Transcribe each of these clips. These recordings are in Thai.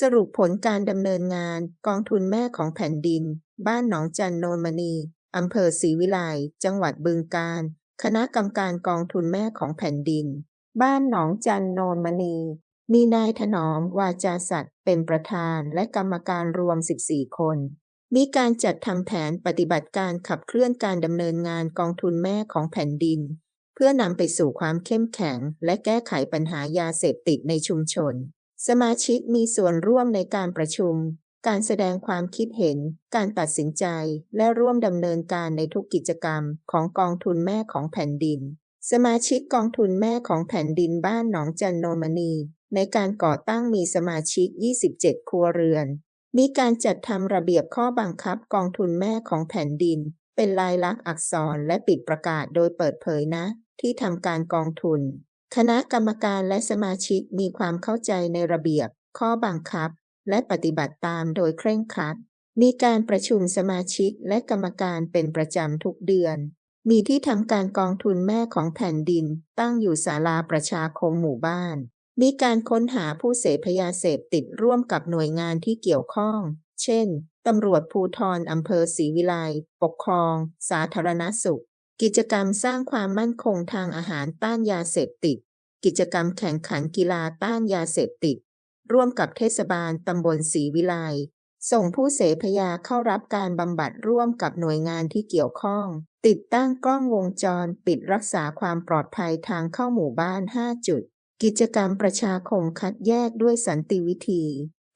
สรุปผลการดำเนินงานกองทุนแม่ของแผ่นดิน บ้านหนองจันโนนมณีอำเภอศรีวิไลจังหวัดบึงกาฬคณะกรรมการกองทุนแม่ของแผ่นดิน บ้านหนองจันโนนมณี มีนายถนอมวาจาสัตว์เป็นประธานและกรรมการรวม 14 คน มีการจัดทำแผนปฏิบัติการขับเคลื่อนการดำเนินงานกองทุนแม่ของแผ่นดิน เพื่อนำไปสู่ความเข้มแข็ง และแก้ไขปัญหายาเสพติดในชุมชน สมาชิกมีส่วนร่วมในการประชุม การแสดงความคิดเห็น การตัดสินใจ และร่วมดำเนินการในทุกกิจกรรมของกองทุนแม่ของแผ่นดิน สมาชิกกองทุนแม่ของแผ่นดินบ้านหนองจันโนมณี ในการก่อตั้งมีสมาชิก 27 ครัวเรือน มีการจัดทำระเบียบข้อบังคับกองทุนแม่ของแผ่นดิน เป็นลายลักษณ์อักษรและปิดประกาศโดยเปิดเผยนะ ที่ทำการกองทุน คณะกรรมการและสมาชิกมีความเข้าใจในระเบียบ ข้อบังคับ และปฏิบัติตามโดยเคร่งครัด มีการประชุมสมาชิกและกรรมการเป็นประจำทุกเดือน มีที่ทำการกองทุนแม่ของแผ่นดิน ตั้งอยู่ศาลาประชาคมหมู่บ้าน มีการค้นหาผู้เสพยาเสพติดร่วมกับหน่วยงานที่เกี่ยวข้อง เช่นตำรวจภูทรอำเภอศรีวิไลปกครอง สาธารณสุข กิจกรรมสร้างความมั่นคงทางอาหารต้านยาเสพติด กิจกรรมแข่งขันกีฬาต้านยาเสพติด ร่วมกับเทศบาลตำบลศรีวิไลส่งผู้เสพยาเข้ารับการบำบัดร่วมกับหน่วยงานที่เกี่ยวข้อง ติดตั้งกล้องวงจรปิดรักษาความปลอดภัยทางเข้าหมู่บ้าน 5 จุด กิจกรรมประชาคมคัดแยกด้วยสันติวิธี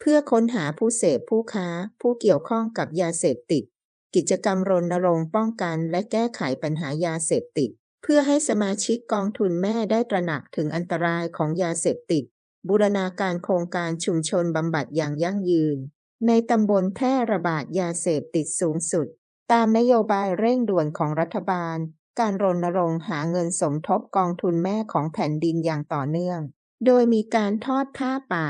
เพื่อค้นหาผู้เสพผู้ค้า ผู้เกี่ยวข้องกับยาเสพติด กิจกรรมรณรงค์ป้องกัน และแก้ไขปัญหายาเสพติด เพื่อให้สมาชิกกองทุนแม่ได้ตระหนักถึงอันตรายของยาเสพติด บูรณาการโครงการชุมชนบำบัดอย่างยั่งยืน ในตำบลแพร่ระบาดยาเสพติดสูงสุด ตามนโยบายเร่งด่วนของรัฐบาล การรณรงค์หาเงินสมทบกองทุนแม่ของแผ่นดินอย่างต่อเนื่อง โดยมีการทอดผ้าป่า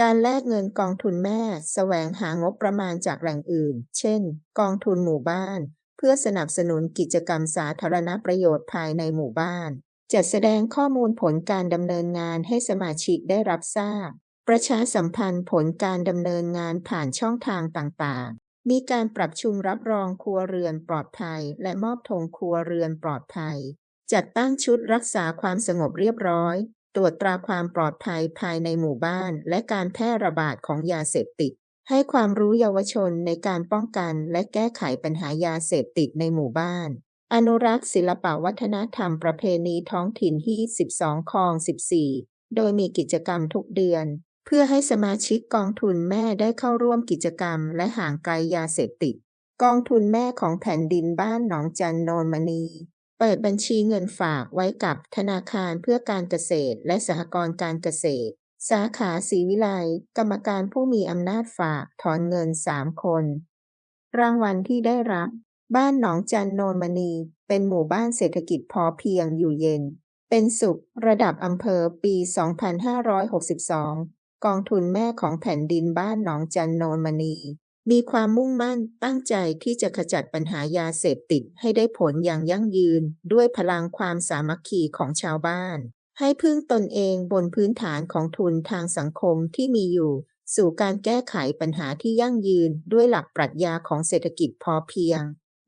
การแลกเงินกองทุนแม่แสวงหางบประมาณจากแหล่งอื่น เช่น กองทุนหมู่บ้าน เพื่อสนับสนุนกิจกรรมสาธารณประโยชน์ภายในหมู่บ้าน จัดแสดงข้อมูลผลการดำเนินงานให้สมาชิกได้รับทราบ ประชาสัมพันธ์ผลการดำเนินงานผ่านช่องทางต่างๆ มีการปรับชุมรับรองครัวเรือนปลอดภัย และมอบธงครัวเรือนปลอดภัย จัดตั้งชุดรักษาความสงบเรียบร้อย รวจตราความปลอดภัยภายในหมู่บ้าน และการแพร่ระบาดของยาเสพติด ให้ความรู้เยาวชนในการป้องกันและแก้ไขปัญหายาเสพติดในหมู่บ้าน อนุรักษ์ศิลปวัฒนธรรมประเพณีท้องถิ่นที่ 12คลอง 14 โดยมีกิจกรรมทุกเดือน เพื่อให้สมาชิกกองทุนแม่ได้เข้าร่วมกิจกรรม และห่างไกลยาเสพติด กองทุนแม่ของแผ่นดินบ้านหนองจันโนนมณี เปิดบัญชีเงินฝากไว้กับธนาคารเพื่อการเกษตร และสหกรณ์การเกษตร สาขาศรีวิไลกรรมการผู้มีอำนาจฝากถอนเงิน 3 คน รางวัลที่ได้รับ บ้านหนองจันโนนมณี เป็นหมู่บ้านเศรษฐกิจพอเพียงอยู่เย็น เป็นสุขระดับอำเภอปี 2562 กองทุนแม่ของแผ่นดินบ้านหนองจันโนนมณี มีความมุ่งมั่นตั้งใจที่จะขจัดปัญหายาเสพติดให้ได้ผลอย่างยั่งยืน ด้วยพลังความสามัคคีของชาวบ้าน ให้พึ่งตนเองบนพื้นฐานของทุนทางสังคมที่มีอยู่ สู่การแก้ไขปัญหาที่ยั่งยืนด้วยหลักปรัชญาของเศรษฐกิจพอเพียง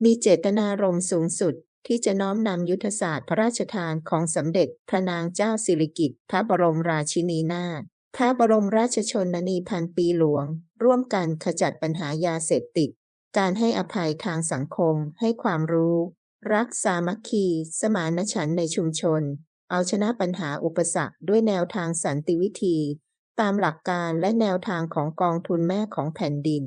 มีเจตนารมณ์สูงสุดที่จะน้อมนำยุทธศาสตร์พระราชทานของสมเด็จพระนางเจ้าสิริกิติ์พระบรมราชินีนาถ พระบรมราชชนนีพันปีหลวง ร่วมกันขจัดปัญหายาเสพติด การให้อภัยทางสังคม ให้ความรู้ รักสามัคคี สมานฉันท์ในชุมชน เอาชนะปัญหาอุปสรรคด้วยแนวทางสันติวิธี ตามหลักการและแนวทางของกองทุนแม่ของแผ่นดิน